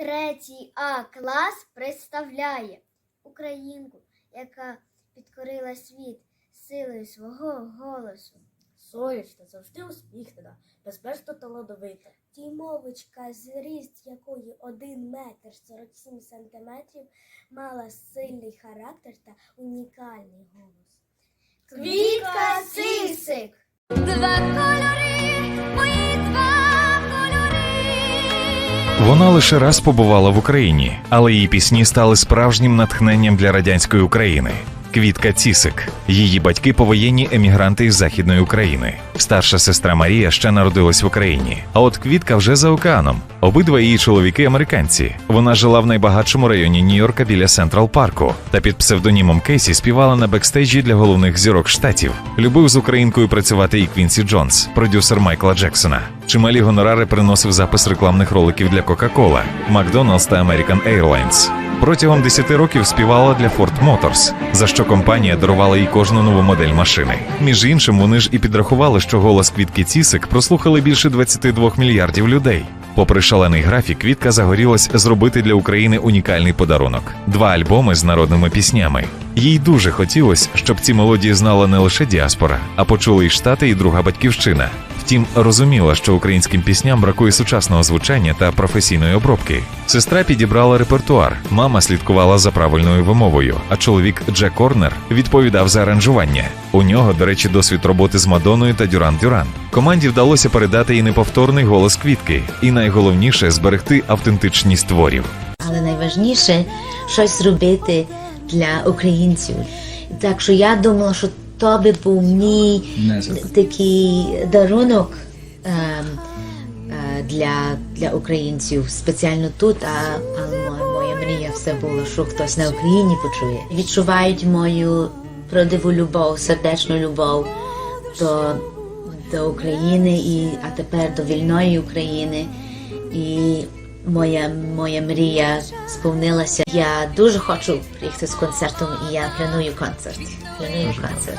Третій А клас представляє українку, яка підкорила світ силою свого голосу. Сонячна, завжди усміхнена, безбежно талановита. Дімовочка, зріст якої 1 метр 47 сантиметрів, мала сильний характер та унікальний голос. Квітка Цисик! Два Вона лише раз побувала в Україні, але її пісні стали справжнім натхненням для радянської України. Квітка Цісик. Її батьки повоєнні емігранти із Західної України. Старша сестра Марія ще народилась в Україні. А от Квітка вже за океаном. Обидва її чоловіки американці. Вона жила в найбагатшому районі Нью-Йорка біля Централ Парку та під псевдонімом Кейсі співала на бекстейджі для головних зірок штатів. Любив з українкою працювати і Квінсі Джонс, продюсер Майкла Джексона. Чималі гонорари приносив запис рекламних роликів для Coca-Cola, McDonald's та American Airlines. Протягом 10 років співала для Ford Motors, за що компанія дарувала їй кожну нову модель машини. Між іншим, вони ж і підрахували, що голос Квітки Цісик прослухали більше 22 мільярдів людей. Попри шалений графік, Квітка загорілась зробити для України унікальний подарунок два альбоми з народними піснями. Їй дуже хотілося, щоб ці мелодії знала не лише діаспора, а почули й штати, і друга батьківщина. Втім, розуміла, що українським пісням бракує сучасного звучання та професійної обробки. Сестра підібрала репертуар, мама слідкувала за правильною вимовою, а чоловік Джек Корнер відповідав за аранжування. У нього, до речі, досвід роботи з Мадонною та Дюран Дюран. Команді вдалося передати і неповторний голос квітки, і найголовніше зберегти автентичність творів. але найважніше щось зробити для українців. Так що я думала, що то би був мій такий дарунок ем, е, для, для українців, спеціально тут, а, а моя, мрія все було, що хтось на Україні почує. Відчувають мою продиву любов, сердечну любов до, до України, і, а тепер до вільної України. І моя, моя мрія сповнилася. Я дуже хочу приїхати з концертом, і я планую концерт. Планую концерт.